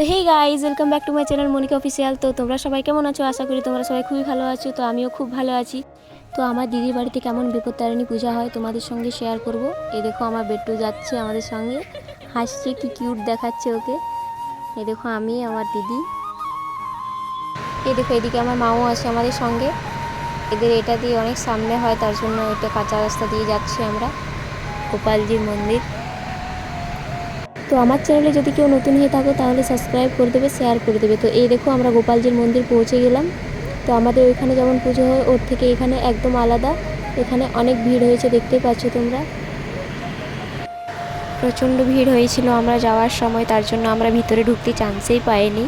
তো hey guys welcome back to my channel Monika official তো তোমরা সবাই কেমন আছো? আশা করি তোমরা সবাই খুবই ভালো আছো। তো আমিও খুব ভালো আছি। তো আমার দিদির বাড়িতে কেমন বিপত্তারিণী পূজা হয় তোমাদের সঙ্গে শেয়ার করব। এই দেখো আমার বেট্টু যাচ্ছে আমাদের সঙ্গে। হাসছে, কি কিউট দেখাচ্ছে ওকে। এই দেখো আমি, আমার দিদি। এই দেখো, এদিকে আমার মাও আছে আমাদের সঙ্গে। এদের এটা দিয়ে অনেক সামনে হয়, তার জন্য এটা কাঁচা রাস্তা দিয়ে যাচ্ছি আমরা। গোপালজির মন্দির। তো আমার চ্যানেলে যদি কেউ নতুন হয়ে থাকো তাহলে সাবস্ক্রাইব করে দেবে শেয়ার করে দেবে। তো এই দেখো আমরা গোপালজির মন্দির পৌঁছে গেলাম। তো আমাদের ওইখানে যেমন পুজো হয়, ওর থেকে এখানে একদম আলাদা। এখানে অনেক ভিড় হয়েছে, দেখতেই পাচ্ছ তোমরা। প্রচণ্ড ভিড় হয়েছিল আমরা যাওয়ার সময়, তার জন্য আমরা ভিতরে ঢুকতে চান্সেই পাইনি।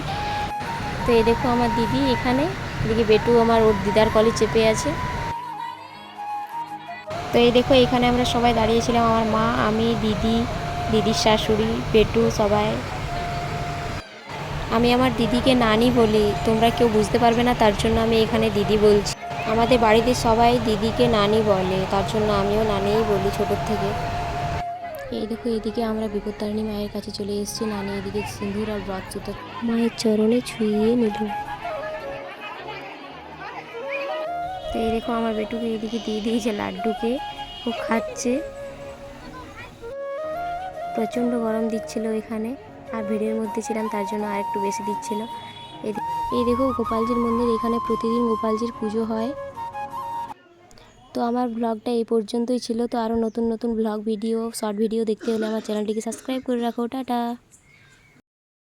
তো এই দেখো আমার দিদি এখানে, এদিকে বেটু আমার ওর দিদার কলে চেপে আছে। তো এই দেখো এখানে আমরা সবাই দাঁড়িয়েছিলাম, আমার মা, আমি, দিদি দিদির শাশুড়ি বেটু সবাই। আমি আমার দিদিকে নানি বলি, তোমরা কেউ বুঝতে পারবে না, তার জন্য আমি এখানে দিদি বলছি। আমাদের বাড়িতে সবাই দিদিকে নানি বলে, তার জন্য আমিও নানিই বলি ছোটোর থেকে। এই দেখো, এদিকে আমরা বিপত্তারিণী মায়ের কাছে চলে এসেছি। নানি এদিকে সিঁদুর আর ব্রত জুতো মায়ের চরণে ছুঁয়ে নিল। তো এই দেখো, আমার বেটুকে এদিকে দিয়ে দিয়েছে লাড্ডুকে। ও খাচ্ছে। প্রচণ্ড গরম দিচ্ছিল এখানে, আর ভিড়ের মধ্যে ছিলাম, তার জন্য আর একটু বেশি দিচ্ছিল। এই দেখো গোপালজির মন্দির, এখানে প্রতিদিন গোপালজির পুজো হয়। তো আমার ব্লগটা এই পর্যন্তই ছিল। তো আরও নতুন নতুন ব্লগ ভিডিও শর্ট ভিডিও দেখতে হলে আমার চ্যানেলটিকে সাবস্ক্রাইব করে রাখো। টাটা!